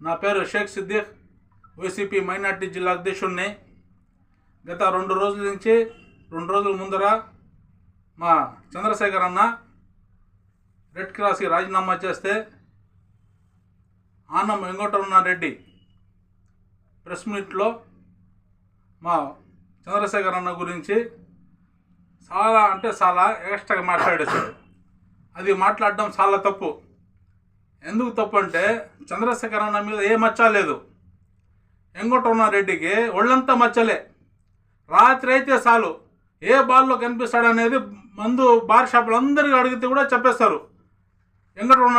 నా పేరు Sheikh Siddique YCP minority జిల్లా అధ్యక్షుడిని గత రెండు రోజుల నుంచి రెండు రోజుల ముందర మా చంద్రశేఖర్ అన్న రెడ్ క్రాస్కి రాజీనామా చేస్తే ఆనం వెంకటరమణారెడ్డి ప్రెస్ మీట్లో మా చంద్రశేఖర్ అన్న గురించి చాలా అంటే చాలా ఎక్స్ట్రాగా మాట్లాడేశాడు. అది మాట్లాడడం చాలా తప్పు. ఎందుకు తప్పు అంటే చంద్రశేఖర్ అన్న మీద ఏ మచ్చ లేదు. రెడ్డికి ఒళ్ళంతా మచ్చలే. రాత్రి అయితే చాలు. ఏ బాల్లో కనిపిస్తాడనేది మందు బార్ షాపులు అందరికీ అడిగితే కూడా చెప్పేస్తారు.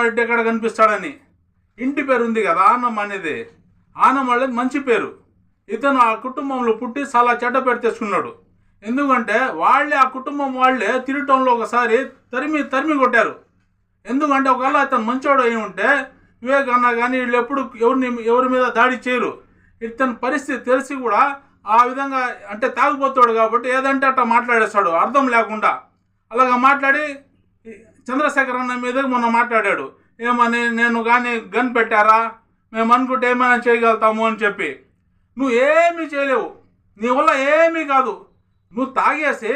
రెడ్డి ఎక్కడ కనిపిస్తాడని. ఇంటి పేరు ఉంది కదా ఆనం అనేది. ఆనం వాళ్ళది మంచి పేరు. ఇతను ఆ కుటుంబంలో పుట్టి చాలా చెడ్డ పేరు తెచ్చుకున్నాడు. ఎందుకంటే వాళ్ళే ఆ కుటుంబం వాళ్ళే తిరగటంలో ఒకసారి తరిమి తరిమి కొట్టారు. ఎందుకంటే ఒకవేళ అతను మంచోడు అయి ఉంటే వివేక్ కానీ వీళ్ళు ఎప్పుడు ఎవరిని ఎవరి మీద దాడి చేయరు. ఇతని పరిస్థితి తెలిసి కూడా ఆ విధంగా అంటే తాగుపోతాడు కాబట్టి ఏదంటే అట్లా మాట్లాడేస్తాడు అర్థం లేకుండా అలాగ మాట్లాడి చంద్రశేఖర్ అన్న మీద మొన్న మాట్లాడాడు. ఏమని నేను కానీ గన్ పెట్టారా? మేము అనుకుంటే ఏమైనా చేయగలుగుతాము అని చెప్పి. నువ్వు ఏమీ చేయలేవు. నీ వల్ల ఏమీ కాదు. నువ్వు తాగేసి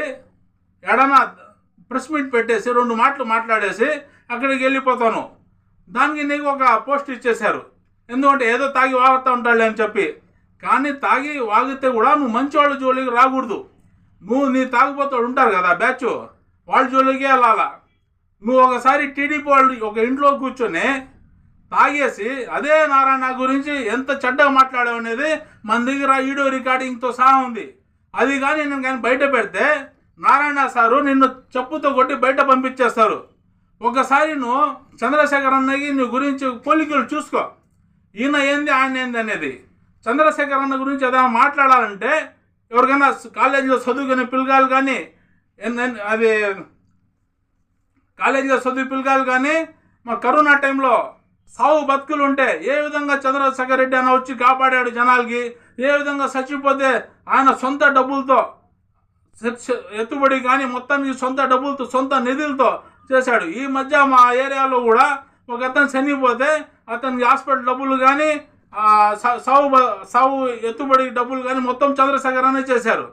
ఎడనా ప్రెస్ మీట్ పెట్టేసి రెండు మాటలు మాట్లాడేసి అక్కడికి వెళ్ళిపోతాను. దానికి నీకు ఒక పోస్ట్ ఇచ్చేశారు. ఎందుకంటే ఏదో తాగి వాగుతూ ఉంటాడులే అని చెప్పి. కానీ తాగి వాగితే కూడా నువ్వు మంచి వాళ్ళ జోలికి రాకూడదు. నువ్వు నీ తాగిపోతాడు ఉంటారు కదా బ్యాచ్. వాళ్ళ జోలికే వెళ్ళాలా. నువ్వు ఒకసారి టీడీపీ వాళ్ళు ఒక ఇంట్లో కూర్చొని తాగేసి అదే నారాయణ గురించి ఎంత చెడ్డగా మాట్లాడావు అనేది మన దగ్గర వీడియో రికార్డింగ్తో సహా ఉంది. అది కానీ నేను కానీ బయట పెడితే నారాయణ సారు నిన్ను చెప్పుతో కొట్టి బయట పంపించేస్తారు. ఒకసారి నువ్వు చంద్రశేఖర్ అన్నకి నీ గురించి పోలికలు చూసుకో. ఈయన ఏంది ఆయన ఏంది అనేది. చంద్రశేఖర్ అన్న గురించి ఏదైనా మాట్లాడాలంటే ఎవరికైనా కాలేజీలో చదువుకునే పిల్లగాలు కానీ అది కాలేజీలో చదివి పిల్లగాలు కానీ మా కరోనా టైంలో సావు బతుకులు ఉంటే ఏ విధంగా చంద్రశేఖర్ రెడ్డి అన్న వచ్చి కాపాడాడు జనాలకి? ఏ విధంగా చచ్చిపోతే ఆయన సొంత డబ్బులతో ఎత్తుబడి కానీ మొత్తానికి సొంత డబ్బులతో సొంత నిధులతో చేశాడు. ఈ మధ్య మా ఏరియాలో కూడా ఒక అతను చనిపోతే అతనికి హాస్పిటల్ డబ్బులు కానీ సావు సావు ఎత్తుబడి డబ్బులు కానీ మొత్తం చంద్రశేఖర్ అనే చేశారు.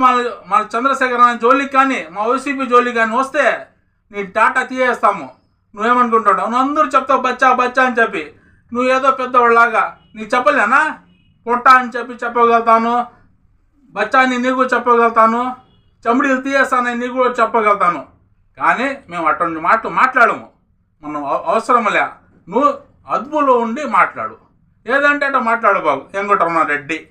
మన మన చంద్రశేఖర్ అనే జోలికి కానీ మా వైసీపీ జోలికి కానీ వస్తే నీ టాటా తీయేస్తాము. నువ్వేమనుకుంటావు? నువ్వు అందరూ చెప్తావు బచ్చా బచ్చా అని చెప్పి. నువ్వు ఏదో పెద్దవాళ్ళలాగా నీకు చెప్పలేనా? పొట్ట అని చెప్పి చెప్పగలుగుతాను. బచ్చాని నీకు చెప్పగలుగుతాను. చమిడీలు తీయేస్తానని నీకు కూడా చెప్పగలుగుతాను. కానీ మేము అటువంటి మాటలు మాట్లాడము. మనం అవ- నువ్వు అదుపులో ఉండి మాట్లాడు. ఏదంటే అట్లా మాట్లాడు బాబు. వెంకటరమణ రెడ్డి.